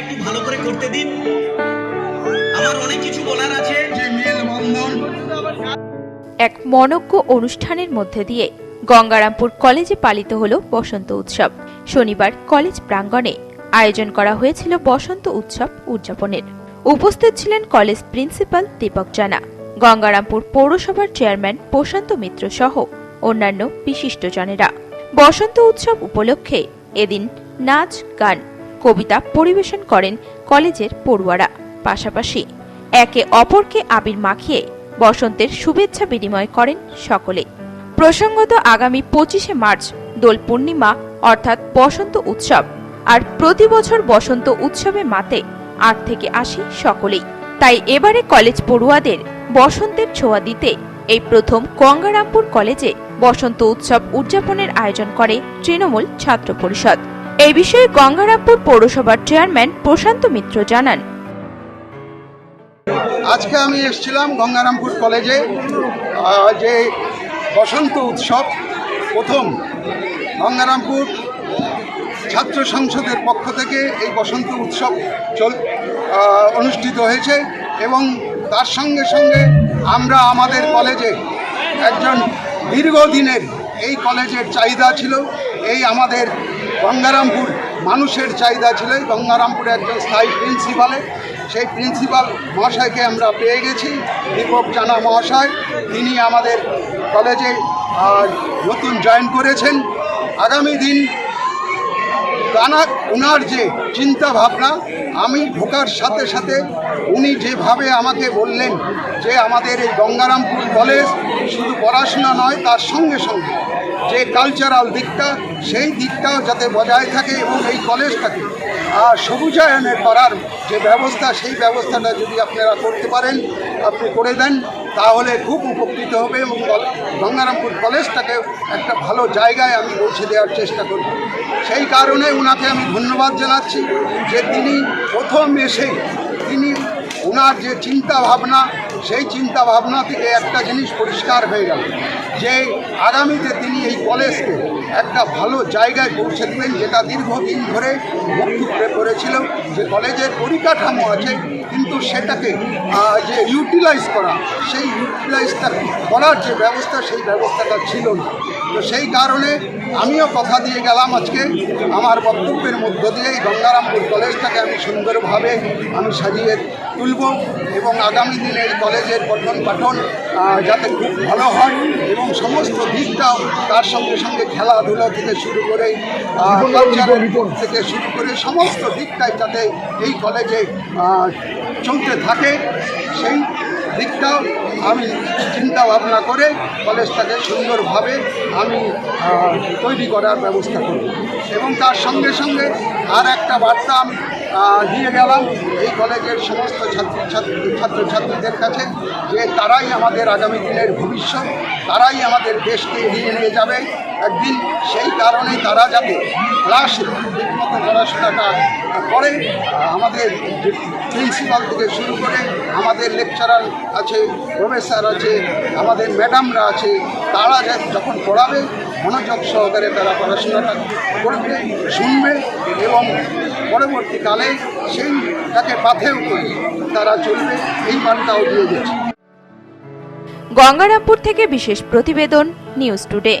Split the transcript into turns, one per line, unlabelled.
একটু ভালো করে করতে দিন। আমার অনেক কিছু বলার আছে।
যে মেলবন্ধন
এক মনজ্ঞ অনুষ্ঠানের মধ্যে দিয়ে গঙ্গারামপুর কলেজে পালিত হল বসন্ত উৎসব। শনিবার কলেজ প্রাঙ্গণে আয়োজন করা হয়েছিল বসন্ত উৎসব উদযাপনের। উপস্থিত ছিলেন কলেজ প্রিন্সিপাল দীপক জানা গঙ্গারামপুর পৌরসভার চেয়ারম্যান প্রশান্ত মিত্র সহ অন্যান্য বিশিষ্টজনেরা। বসন্ত উৎসব উপলক্ষে এদিন নাচ গান কবিতা পরিবেশন করেন কলেজের পড়ুয়ারা। পাশাপাশি একে অপরকে আবির মাখিয়ে বসন্তের শুভেচ্ছা বিনিময় করেন সকলে। প্রসঙ্গত আগামী পঁচিশে মার্চ দোল পূর্ণিমা, অর্থাৎ বসন্ত উৎসব, আর প্রতি বছর বসন্ত উৎসবে মাতে আট থেকে আসি সকলেই। তাই এবারে কলেজ পড়ুয়াদের বসন্তের ছোঁয়া দিতে এই প্রথম গঙ্গারামপুর কলেজে বসন্ত উৎসব উদযাপনের আয়োজন করে তৃণমূল ছাত্র পরিষদ। এই বিষয়ে গঙ্গারামপুর পৌরসভার চেয়ারম্যান প্রশান্ত মিত্র জানান।
আজকে আমি এসেছিলাম গঙ্গারামপুর কলেজে যে বসন্ত উৎসব প্রথম গঙ্গারামপুর ছাত্র সংসদের পক্ষ থেকে এই বসন্ত উৎসব চল অনুষ্ঠিত হয়েছে এবং তার সঙ্গে সঙ্গে আমরা আমাদের কলেজে একজন দীর্ঘদিনের এই কলেজের চাহিদা ছিল, এই আমাদের গঙ্গারামপুর মানুষের চাহিদা ছিল গঙ্গারামপুরে একজন স্থায়ী প্রিন্সিপালে। সেই প্রিন্সিপাল মহাশয়কে আমরা পেয়ে গেছি, দীপক জানা মহাশয়। তিনি আমাদের কলেজে নতুন জয়েন করেছেন। আগামী দিন গানা ওনার যে চিন্তা ভাবনা আমি ঢোকার সাথে সাথে উনি যেভাবে আমাকে বললেন যে আমাদের এই গঙ্গারামপুর কলেজ শুধু পড়াশোনা নয়, তার সঙ্গে সঙ্গে যে কালচারাল দিকটা সেই দিকটাও যাতে বজায় থাকে এবং এই কলেজটাকে আহ, সবুজায়নে করার যে ব্যবস্থা সেই ব্যবস্থাটা যদি আপনারা করতে পারেন আপনি করে দেন তাহলে খুব উপকৃত হবে এবং গঙ্গারামপুর কলেজটাকে একটা ভালো জায়গায় আমি পৌঁছে দেওয়ার চেষ্টা করব। সেই কারণে ওনাকে আমি ধন্যবাদ জানাচ্ছি যে তিনি প্রথম এসে তিনি ওনার যে চিন্তা ভাবনা সেই চিন্তা ভাবনা থেকে একটা জিনিস পরিষ্কার হয়ে গেল, যে আগামীতে তিনি এই কলেজকে একটা ভালো জায়গায় পৌঁছে দেবেন, যেটা দীর্ঘদিন ধরে মুখ পড়েছিল যে কলেজের পরিকাঠামো আছে, কিন্তু সেটাকে যে ইউটিলাইজ করা, সেই ইউটিলাইজটা করার যে ব্যবস্থা, সেই ব্যবস্থাটা ছিল না। তো সেই কারণে আমিও কথা দিয়ে গেলাম আজকে। আমার বক্তব্যের মধ্য দিয়ে এই গঙ্গারামপুর কলেজটাকে আমি সুন্দরভাবে আমি সাজিয়ে তুলব এবং আগামী দিনে এই কলেজের পঠন পাঠন যাতে খুব ভালো হয় এবং সমস্ত দিকটাও তার সঙ্গে সঙ্গে খেলাধুলা থেকে শুরু করে থেকে শুরু করে সমস্ত দিকটাই যাতে এই কলেজে চলতে থাকে। সেই দিকটাও আমি চিন্তা ভাবনা করে কলেজটাকে সুন্দরভাবে আমি তৈরি করার ব্যবস্থা করব। এবং তার সঙ্গে সঙ্গে আর একটা বার্তা আমি দিয়ে গেলাম। এই কলেজের সমস্ত ছাত্র ছাত্রী ছাত্রছাত্রীদের কাছে যে তারাই আমাদের আগামী দিনের ভবিষ্যৎ, তারাই আমাদের দেশকে এগিয়ে নিয়ে যাবে। একদিন সেই কারণে তারা যাতে ক্লাসে ঠিকমতো পড়াশোনাটা করে, আমাদের প্রিন্সিপাল থেকে শুরু করে আমাদের লেকচারার আছে, প্রফেসর আছে, আমাদের ম্যাডামরা আছে, তারা যখন পড়াবে মনোযোগ সহকারে তারা পড়াশোনাটা করবে, শুনবে এবং পরবর্তীকালে সেই তাকে পাথেও করে তারা চলবে এই মানটাও দিয়ে গেছে
গঙ্গারামপুর থেকে বিশেষ প্রতিবেদন নিউজ টুডে।